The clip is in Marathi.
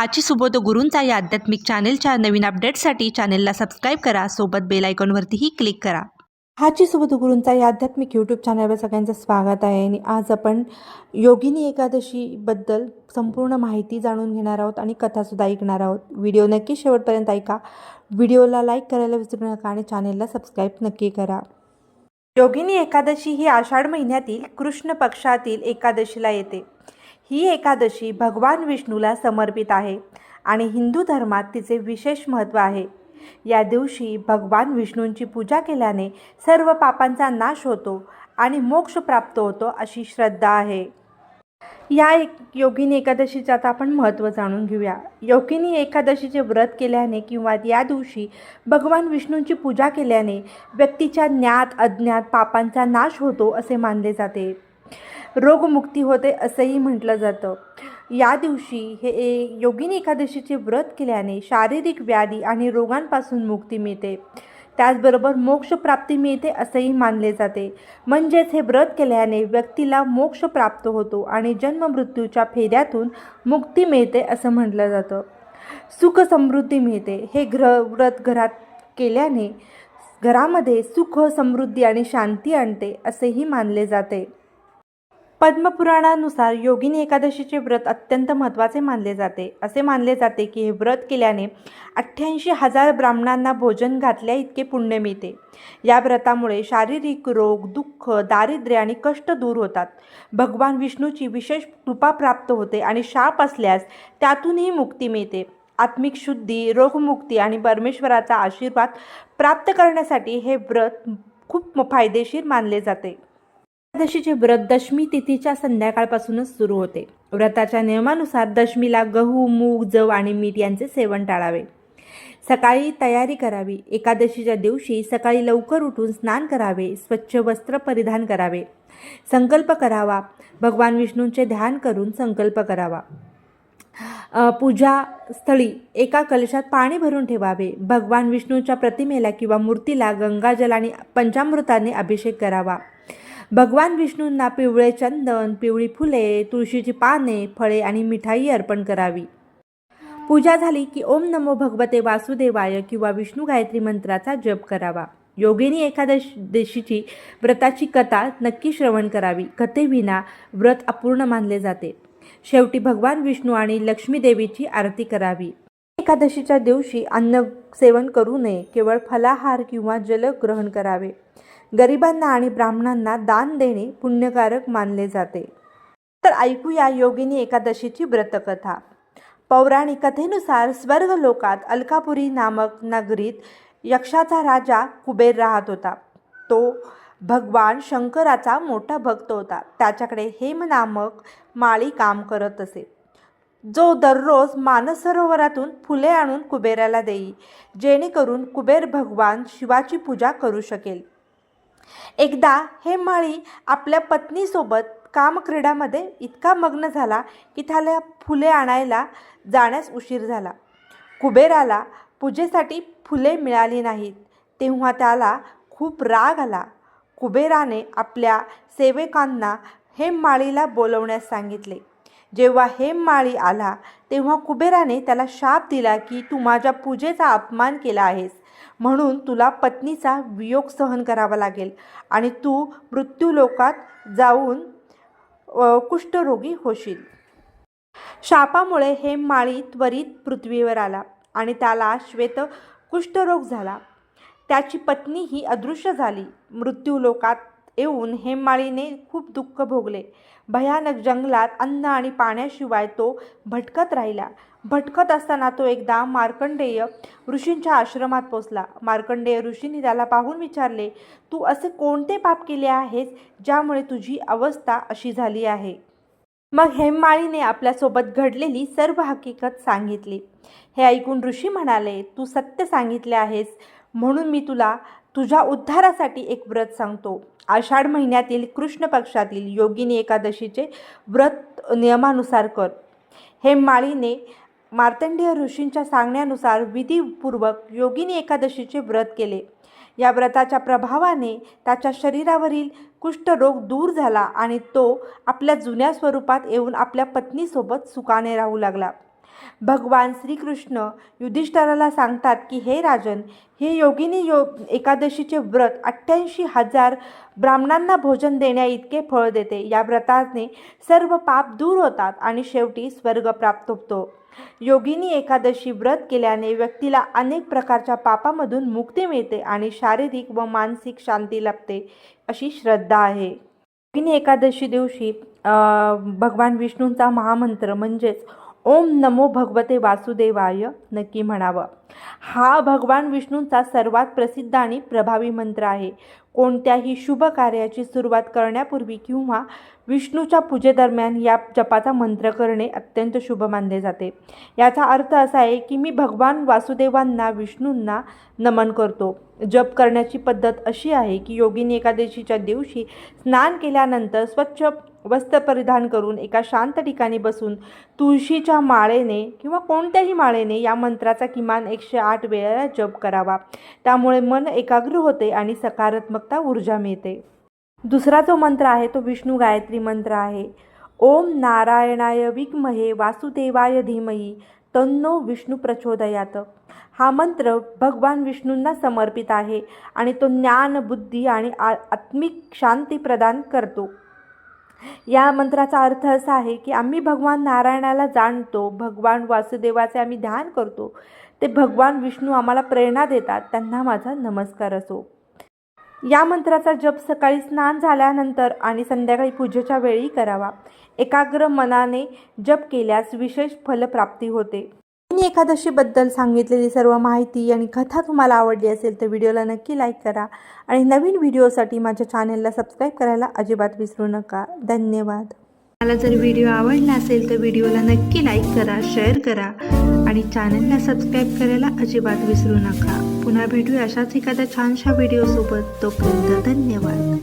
हाची सुबोध गुरूंचा या आध्यात्मिक चॅनेलच्या नवीन अपडेट्ससाठी चॅनेलला सबस्क्राईब करा. सोबत बेल आयकॉनवरतीही क्लिक करा. हाची सुबोध गुरूंचा या आध्यात्मिक यूट्यूब चॅनलवर सगळ्यांचं स्वागत आहे. आणि आज आपण योगिनी एकादशीबद्दल संपूर्ण माहिती जाणून घेणार आहोत आणि कथासुद्धा ऐकणार आहोत. व्हिडिओ नक्की शेवटपर्यंत ऐका. व्हिडिओला लाईक करायला विसरू नका आणि चॅनेलला सबस्क्राईब नक्की करा. योगिनी एकादशी ही आषाढ महिन्यातील कृष्ण पक्षातील एकादशीला येते. ही एकादशी भगवान विष्णूला समर्पित आहे आणि हिंदू धर्मात तिचे विशेष महत्त्व आहे. या दिवशी भगवान विष्णूंची पूजा केल्याने सर्व पापांचा नाश होतो आणि मोक्ष प्राप्त होतो अशी श्रद्धा आहे. या एक योगिनी एकादशीचं आता आपण महत्त्व जाणून घेऊया. योगिनी एकादशीचे व्रत केल्याने किंवा या दिवशी भगवान विष्णूंची पूजा केल्याने व्यक्तीच्या ज्ञात अज्ञात पापांचा नाश होतो असे मानले जाते. रोगमुक्ती होते असंही म्हटलं जातं. या दिवशी हे योगिनी एकादशीचे व्रत केल्याने शारीरिक व्याधी आणि रोगांपासून मुक्ती मिळते. त्याचबरोबर मोक्षप्राप्ती मिळते असंही मानले जाते. म्हणजेच हे व्रत केल्याने व्यक्तीला मोक्ष प्राप्त होतो आणि जन्ममृत्यूच्या फेऱ्यातून मुक्ती मिळते असं म्हटलं जातं. सुख समृद्धी मिळते. हे ग्रह व्रत घरात केल्याने घरामध्ये सुख समृद्धी आणि शांती आणते असेही मानले जाते. पद्मपुराणानुसार योगिनी एकादशीचे व्रत अत्यंत महत्त्वाचे मानले जाते. असे मानले जाते की हे व्रत केल्याने अठ्ठ्याऐंशी हजार ब्राह्मणांना भोजन घातल्या इतके पुण्य मिळते. या व्रतामुळे शारीरिक रोग दुःख दारिद्र्य आणि कष्ट दूर होतात. भगवान विष्णूची विशेष कृपा प्राप्त होते आणि शाप असल्यास त्यातूनही मुक्ती मिळते. आत्मिक शुद्धी रोगमुक्ती आणि परमेश्वराचा आशीर्वाद प्राप्त करण्यासाठी हे व्रत खूप फायदेशीर मानले जाते. एकादशीचे व्रत दशमी तिथीच्या संध्याकाळपासूनच सुरू होते. व्रताच्या नियमानुसार दशमीला गहू मूग जव आणि मीठ यांचे सेवन टाळावे. सकाळी तयारी करावी. एकादशीच्या दिवशी सकाळी लवकर उठून स्नान करावे. स्वच्छ वस्त्र परिधान करावे. संकल्प करावा. भगवान विष्णूंचे ध्यान करून संकल्प करावा. पूजा स्थळी एका कलशात पाणी भरून ठेवावे. भगवान विष्णूच्या प्रतिमेला किंवा मूर्तीला गंगाजल आणि पंचामृताने अभिषेक करावा. भगवान विष्णूंना पिवळे चंदन पिवळी फुले तुळशीची पाने फळे आणि मिठाई अर्पण करावी. पूजा झाली की ओम नमो भगवते वासुदेवाय किंवा विष्णू गायत्री मंत्राचा जप करावा. योगिनी एकादशीची व्रताची कथा नक्की श्रवण करावी. कथेविना व्रत अपूर्ण मानले जाते. शेवटी भगवान विष्णू आणि लक्ष्मी देवीची आरती करावी. एकादशीच्या दिवशी अन्न सेवन करू नये केवळ फलाहार किंवा जल ग्रहण करावे. गरिबांना आणि ब्राह्मणांना दान देणे पुण्यकारक मानले जाते. तर ऐकूया योगिनी एकादशीची व्रतकथा. पौराणिक कथेनुसार स्वर्ग लोकात अलकापुरी नामक नगरीत यक्षाचा राजा कुबेर राहत होता. तो भगवान शंकराचा मोठा भक्त होता. त्याच्याकडे हेम नामक माळी काम करत असे. जो दररोज मानसरोवरातून फुले आणून कुबेराला देई जेणेकरून कुबेर भगवान शिवाची पूजा करू शकेल. एकदा हे माळी आपल्या पत्नीसोबत कामक्रीडामध्ये इतका मग्न झाला की त्याला फुले आणायला जाण्यास उशीर झाला. कुबेराला पूजेसाठी फुले मिळाली नाहीत तेव्हा त्याला खूप राग आला. कुबेराने आपल्या सेवकांना हेममाळीला बोलवण्यास सांगितले. जेव्हा हेममाळी आला तेव्हा कुबेराने त्याला शाप दिला की तू माझ्या पूजेचा अपमान केला आहेस. म्हणून तुला पत्नीचा वियोग सहन करावा लागेल आणि तू मृत्यूलोकात जाऊन कुष्ठरोगी होशील. शापामुळे हेममाळी त्वरित पृथ्वीवर आला आणि त्याला श्वेत कुष्ठरोग झाला. त्याची पत्नी ही अदृश्य झाली. मृत्यूलोकात येऊन हेममाळीने खूप दुःख भोगले. भयानक जंगलात अन्न आणि पाण्याशिवाय तो भटकत राहिला. भटकत असताना तो एकदा मार्कंडेय ऋषींच्या आश्रमात पोचला. मार्कंडेय ऋषींनी त्याला पाहून विचारले तू असे कोणते पाप केले आहेस ज्यामुळे तुझी अवस्था अशी झाली आहे? मग हेममाळीने आपल्यासोबत घडलेली सर्व हकीकत सांगितली. हे ऐकून ऋषी म्हणाले तू सत्य सांगितले आहेस म्हणून मी तुला तुझ्या उद्धारासाठी एक व्रत सांगतो. आषाढ महिन्यातील कृष्ण पक्षातील योगिनी एकादशीचे व्रत नियमानुसार कर. हे माळीने मार्तंडेय ऋषींच्या सांगण्यानुसार विधीपूर्वक योगिनी एकादशीचे व्रत केले. या व्रताच्या प्रभावाने त्याच्या शरीरावरील कुष्ठरोग दूर झाला आणि तो आपल्या जुन्या स्वरूपात येऊन आपल्या पत्नीसोबत सुखाने राहू लागला. भगवान श्रीकृष्ण युधिष्ठराला सांगतात की हे राजन हे योगिनी यो एकादशीचे व्रत अठ्ठ्याऐंशी हजार ब्राह्मणांना भोजन देण्या इतके फळ देते. या व्रताने सर्व पाप दूर होतात आणि शेवटी स्वर्ग प्राप्त होतो. योगिनी एकादशी व्रत केल्याने व्यक्तीला अनेक प्रकारच्या पापामधून मुक्ती मिळते आणि शारीरिक व मानसिक शांती लाभते अशी श्रद्धा आहे. योगिनी एकादशी दिवशी भगवान विष्णूंचा महामंत्र म्हणजेच ओम नमो भगवते वासुदेवाय नक्की म्हणावं. हा भगवान विष्णूंचा सर्वात प्रसिद्ध आणि प्रभावी मंत्र आहे. कोणत्याही शुभ कार्याची सुरुवात करण्यापूर्वी किंवा विष्णूच्या पूजेदरम्यान या जपाचा मंत्र करणे अत्यंत शुभ मानले जाते. याचा अर्थ असा आहे की मी भगवान वासुदेवांना विष्णूंना नमन करतो. जप करण्याची पद्धत अशी आहे की योगिनी एकादशीच्या दिवशी स्नान केल्यानंतर स्वच्छ वस्त्र परिधान करून एका शांत ठिकाणी बसून तुळशीच्या माळेने किंवा कोणत्याही माळेने या मंत्राचा किमान एकशे आठ वेळा जप करावा. त्यामुळे मन एकाग्र होते आणि सकारात्मक बघता ऊर्जा मिळते. दुसरा जो मंत्र आहे तो विष्णू गायत्री मंत्र आहे. ओम नारायणाय विद्महे वासुदेवाय धीमही तन्नो विष्णू प्रचोदयात. हा मंत्र भगवान विष्णूंना समर्पित आहे आणि तो ज्ञान बुद्धी आणि आ आत्मिक शांती प्रदान करतो. या मंत्राचा अर्थ असा आहे की आम्ही भगवान नारायणाला जाणतो भगवान वासुदेवाचे आम्ही ध्यान करतो ते भगवान विष्णू आम्हाला प्रेरणा देतात त्यांना माझा नमस्कार असो. या मंत्राचा जप सकाळी स्नान झाल्यानंतर आणि संध्याकाळी पूजेच्या वेळी करावा. एकाग्र मनाने जप केल्यास विशेष फलप्राप्ती होते. मी एकादशीबद्दल सांगितलेली सर्व माहिती आणि कथा तुम्हाला आवडली असेल तर व्हिडिओला नक्की लाईक करा आणि नवीन व्हिडिओसाठी माझ्या चॅनेलला सबस्क्राईब करायला अजिबात विसरू नका. धन्यवाद. मला जर व्हिडिओ आवडला असेल तर व्हिडिओला नक्की लाईक करा शेअर करा. आणि चॅनलला सबस्क्राईब करायला अजिबात विसरू नका. पुन्हा भेटूया अशाच एखाद्या छानशा व्हिडिओसोबत तोपर्यंत धन्यवाद.